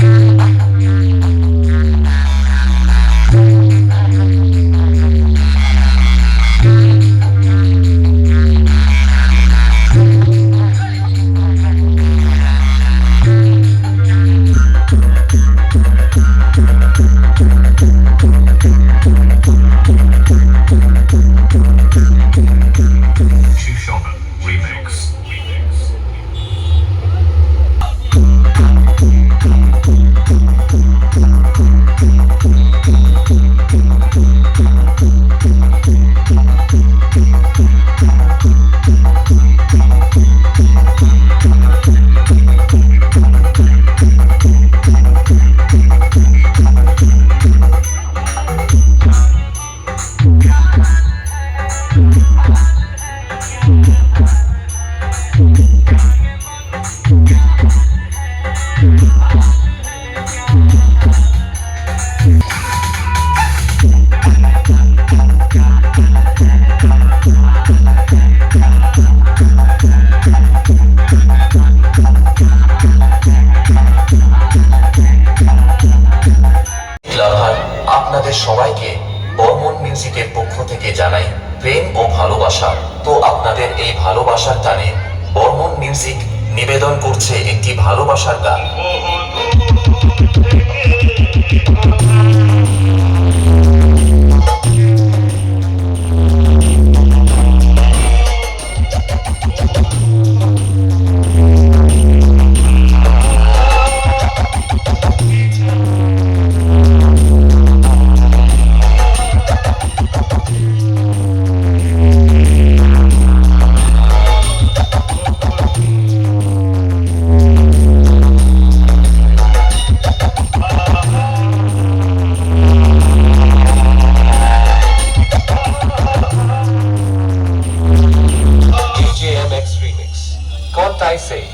Bye. জানাই, প্রেম ও ভালোবাসা। তো আপনাদের এই ভালোবাসার টানে বর্মন মিউজিক নিবেদন করছে একটি ভালোবাসার গান।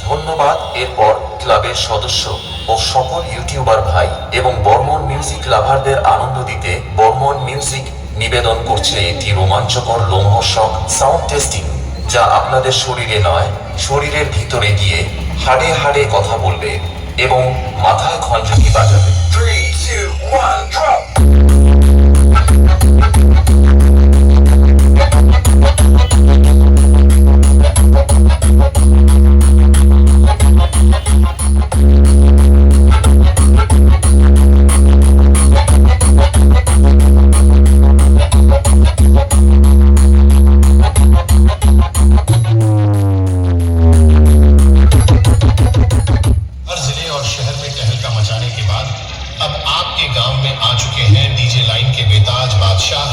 ধন্যবাদ এরপর ক্লাবের সদস্য ও সকল ইউটিউবার ভাই এবং বর্মন মিউজিক লাভারদের আনন্দ দিতে বর্মন মিউজিক নিবেদন করছে এটি রোমাঞ্চকর লোমহর্ষক সাউন্ড টেস্টিং, যা আপনাদের শরীরে নয়, শরীরের ভিতরে গিয়ে হাড়ে হাড়ে কথা বলবে এবং মাথায় খঞ্জকি বাজাবে। বাদশাহ